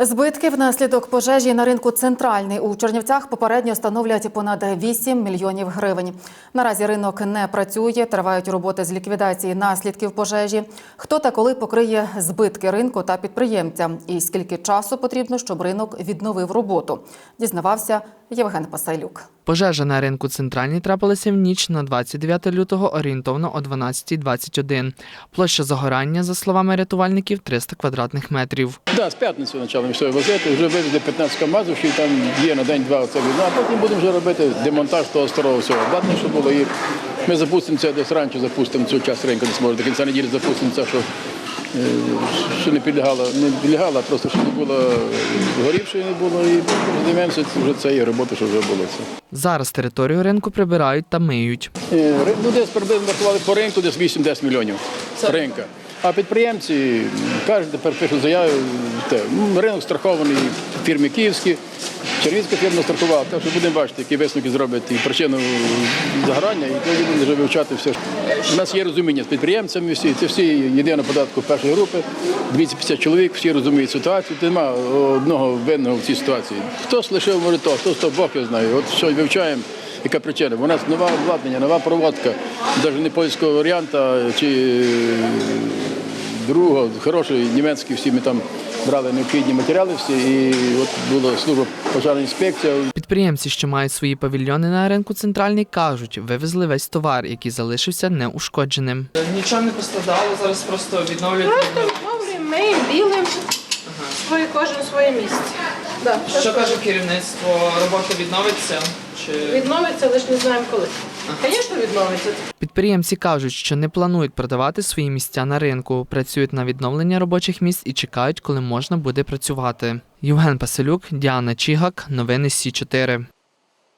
Збитки внаслідок пожежі на ринку центральний у Чернівцях попередньо становлять понад 8 мільйонів гривень. Наразі ринок не працює, тривають роботи з ліквідації наслідків пожежі. Хто та коли покриє збитки ринку та підприємця, і скільки часу потрібно, щоб ринок відновив роботу, дізнавався Євген Пасайлюк. Пожежа на ринку центральній трапилася в ніч на 29 лютого орієнтовно о 12.21. Площа загорання, за словами рятувальників, 300 квадратних метрів. Да, з п'ятниці почали все возити, вже вивезли 15 камазів, що там є на день-два оце війна, а потім будемо вже робити демонтаж того старого всього обладнання, що було. І ми запустимо це десь раніше, запустимо цю час ринку, десь може до кінця неділі запустимо це, що, що не підлягало, не підлягало, а просто щоб не було горівшої не було. І займемося вже цією роботою, що вже було це. Зараз територію ринку прибирають та миють. Е, Ну, десь приблизно рахували по ринку, десь 8-10 мільйонів ринка. А підприємці кажуть, тепер пишуть заяви, те, ринок страхований фірмі Київські, Червінська фірма страхувала, так що будемо бачити, які висновки зроблять і причину загорання, і тоді будемо вже вивчати все. У нас є розуміння з підприємцями всі, це всі єдиного податку першої групи, 250 чоловік, всі розуміють ситуацію, немає одного винного в цій ситуації. Хтось лишив, може то, хтось то Бог його знає. От що вивчаємо. Яка причина? У нас нове обладнання, нова проводка, навіть не польського варіанта чи другого, хороший німецький, всі ми там брали необхідні матеріали всі, і от була служба пожежна інспекція. Підприємці, що мають свої павільйони на ринку центральний, кажуть, вивезли весь товар, який залишився неушкодженим. Нічого не пострадало, зараз просто відновлюють. Просто відновлюємо, миємо, білимо, своє, кожен своє місце. Да, Що каже керівництво? Робота відновиться? Чи Відновиться, лише не знаємо коли. Звісно, відновиться. підприємці кажуть, що не планують продавати свої місця на ринку, працюють на відновлення робочих місць і чекають, коли можна буде працювати. Євген Паселюк, Діана Чігак, новини Сі 4